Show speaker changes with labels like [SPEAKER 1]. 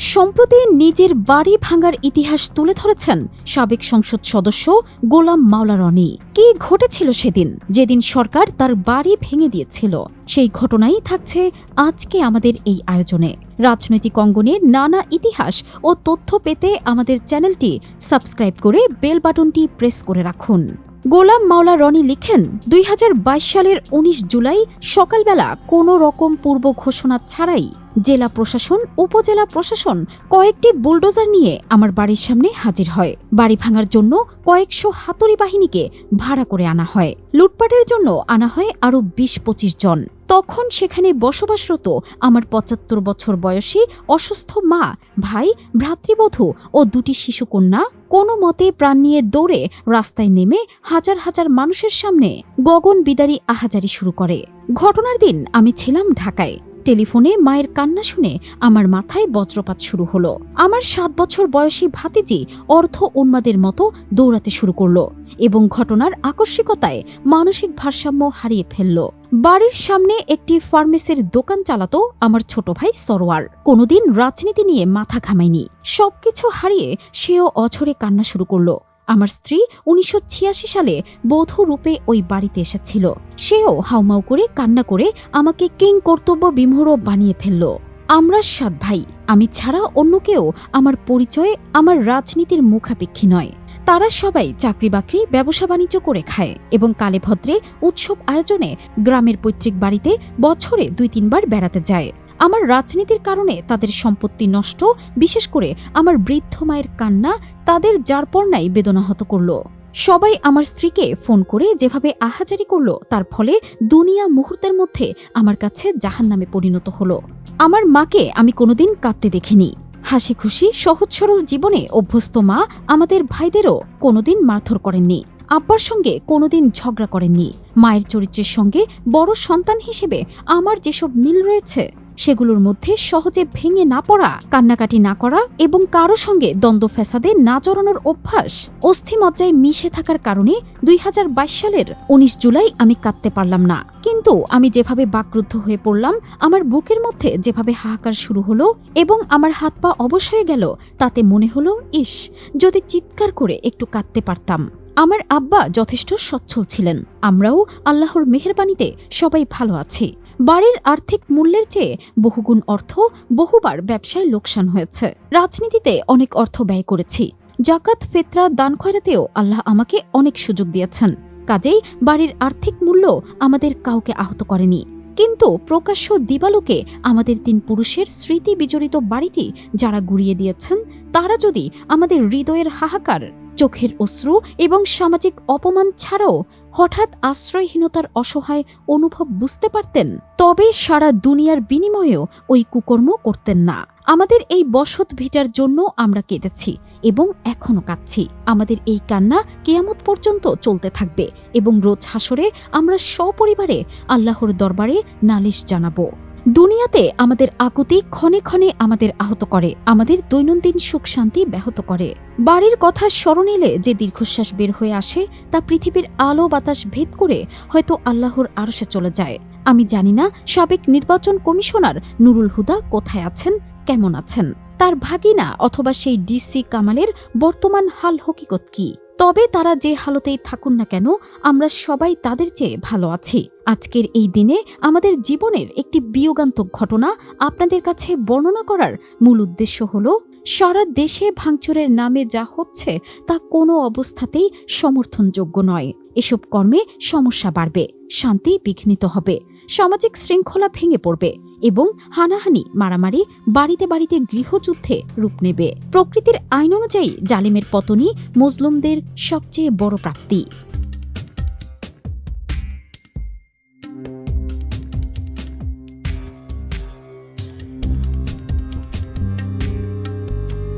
[SPEAKER 1] সম্প্রতি নিজের বাড়ি ভাঙার ইতিহাস তুলে ধরেছেন সাবেক সংসদ সদস্য গোলাম মাওলা রনি। কি ঘটেছিল সেদিন? যেদিন সরকার তার বাড়ি ভেঙে দিয়েছিল, সেই ঘটনাই থাকছে আজকে আমাদের এই আয়োজনে। রাজনৈতিক অঙ্গনে নানা ইতিহাস ও তথ্য পেতে আমাদের চ্যানেলটি সাবস্ক্রাইব করে বেল বাটনটি প্রেস করে রাখুন। গোলাম মাওলা রনি লিখেন, দুই হাজার বাইশ সালের ১৯ জুলাই সকালবেলা কোনো রকম পূর্ব ঘোষণা ছাড়াই জেলা প্রশাসন, উপজেলা প্রশাসন কয়েকটি বুলডোজার নিয়ে আমার বাড়ির সামনে হাজির হয়। বাড়ি ভাঙার জন্য কয়েকশো হাতুড়ি বাহিনীকে ভাড়া করে আনা হয়। লুটপাটের জন্য আনা হয় আরও বিশ পঁচিশ জন। তখন সেখানে বসবাসরত আমার পঁচাত্তর বছর বয়সী অসুস্থ মা, ভাই, ভ্রাতৃবধূ ও দুটি শিশুকন্যা কোনো মতে প্রাণ নিয়ে দৌড়ে রাস্তায় নেমে হাজার হাজার মানুষের সামনে গগন বিদারী আহাজারি শুরু করে। ঘটনার দিন আমি ছিলাম ঢাকায়। টেলিফোনে মায়ের কান্না শুনে আমার মাথায় বজ্রপাত শুরু হলো। আমার সাত বছর বয়সী ভাতিজি অর্থ উন্মাদের মতো দৌড়াতে শুরু করল এবং ঘটনার আকস্মিকতায় মানসিক ভারসাম্য হারিয়ে ফেলল। বাড়ির সামনে একটি ফার্মেসির দোকান চালাতো আমার ছোট ভাই সরোয়ার। কোনোদিন রাজনীতি নিয়ে মাথা ঘামায়নি। সবকিছু হারিয়ে সেও অছরে কান্না শুরু করল। আমার স্ত্রী উনিশশো ছিয়াশি সালে বধূ রূপে ওই বাড়িতে এসেছিল। সেও হাউমাউ করে কান্না করে আমাকে কিং কর্তব্য বিমূঢ় বানিয়ে ফেলল। আমরা সাত ভাই, আমি ছাড়া অন্য কেউ আমার পরিচয়ে, আমার রাজনীতির মুখাপেক্ষী নয়। তারা সবাই চাকরি বাকরি ব্যবসা বাণিজ্য করে খায় এবং কালে ভদ্রে উৎসব আয়োজনে গ্রামের পৈতৃক বাড়িতে বছরে দুই তিনবার বেড়াতে যায়। আমার রাজনীতির কারণে তাদের সম্পত্তি নষ্ট, বিশেষ করে আমার বৃদ্ধ মায়ের কান্না, তাদের যারপরনাই বেদনাহত করল। সবাই আমার স্ত্রীকে ফোন করে যেভাবে আহাজারি করল, তার ফলে দুনিয়া মুহূর্তের মধ্যে আমার কাছে জাহান নামে পরিণত হলো। আমার মাকে আমি কোনোদিন কাঁদতে দেখিনি। হাসি খুশি সহজ সরল জীবনে অভ্যস্ত মা আমাদের ভাইদেরও কোনোদিন মারধর করেননি। আব্বার সঙ্গে কোনোদিন ঝগড়া করেননি। মায়ের চরিত্রের সঙ্গে বড় সন্তান হিসেবে আমার যেসব মিল রয়েছে সেগুলোর মধ্যে সহজে ভেঙে না পড়া, কান্নাকাটি না করা এবং কারও সঙ্গে দ্বন্দ্ব ফ্যাসাদে না জড়ানোর অভ্যাস অস্থিমজ্জায় মিশে থাকার কারণে দুই হাজার বাইশ সালের ১৯ জুলাই আমি কাঁদতে পারলাম না। কিন্তু আমি যেভাবে বাকরুদ্ধ হয়ে পড়লাম, আমার বুকের মধ্যে যেভাবে হাহাকার শুরু হলো এবং আমার হাত পা অবশ হয়ে গেল, তাতে মনে হলো, ইস, যদি চিৎকার করে একটু কাঁদতে পারতাম। আমার আব্বা যথেষ্ট সচ্ছল ছিলেন। আমরাও আল্লাহর মেহেরবানিতে সবাই ভালো আছি। বাড়ির আর্থিক মূল্যের চেয়ে বহুগুণ অর্থ বহুবার ব্যবসায় লোকসান হয়েছে। রাজনীতিতে অনেক অর্থ ব্যয় করেছি। জাকাত, ফেতরা, দান খয়রাতেও আল্লাহ আমাকে অনেক সুযোগ দিয়েছেন। কাজেই বাড়ির আর্থিক মূল্য আমাদের কাউকে আহত করেনি। কিন্তু প্রকাশ্য দিবালোকে আমাদের তিন পুরুষের স্মৃতি বিজড়িত বাড়িটি যারা গুড়িয়ে দিয়েছেন, তারা যদি আমাদের হৃদয়ের হাহাকার চোখের অশ্রু এবং সামাজিক অপমান ছাড়াও হঠাৎ আশ্রয়হীনতার অসহায় অনুভব বুঝতে পারতেন। তবে সারা দুনিয়ার বিনিময়েও ওই কুকর্ম করতেন না। আমাদের এই বসত ভিটার জন্য আমরা কেঁদেছি এবং এখনও কাঁদছি। আমাদের এই কান্না কেয়ামত পর্যন্ত চলতে থাকবে এবং রোজ হাসরে আমরা সপরিবারে আল্লাহর দরবারে নালিশ জানাব। দুনিয়াতে আমাদের আকুতি ক্ষণে ক্ষণে আমাদের আহত করে, আমাদের দৈনন্দিন সুখ শান্তি ব্যাহত করে। বাড়ির কথা স্মরণ এলে যে দীর্ঘশ্বাস বের হয়ে আসে, তা পৃথিবীর আলো বাতাস ভেদ করে হয়তো আল্লাহর আরশে চলে যায়। আমি জানি না সাবেক নির্বাচন কমিশনার নুরুল হুদা কোথায় আছেন, কেমন আছেন? তার ভাগিনা অথবা সেই ডিসি কামালের বর্তমান হাল হকিকত কি? তবে তারা যে হালতেই থাকুন না কেন, আমরা সবাই তাদের চেয়ে ভালো আছি। আজকের এই দিনে আমাদের জীবনের একটি বিয়োগান্তক ঘটনা আপনাদের কাছে বর্ণনা করার মূল উদ্দেশ্য হল, সারা দেশে ভাঙচুরের নামে যা হচ্ছে তা কোনো অবস্থাতেই সমর্থনযোগ্য নয়। এসব কর্মে সমস্যা বাড়বে। শান্তি বিঘ্নিত হবে। সামাজিক শৃঙ্খলা ভেঙে পড়বে এবং হানাহানি, মারামারি, বাড়িতে বাড়িতে গৃহযুদ্ধে রূপ নেবে। প্রকৃতির আইন অনুযায়ী জালিমের পতনই মজলুমদের সবচেয়ে বড় প্রাপ্তি।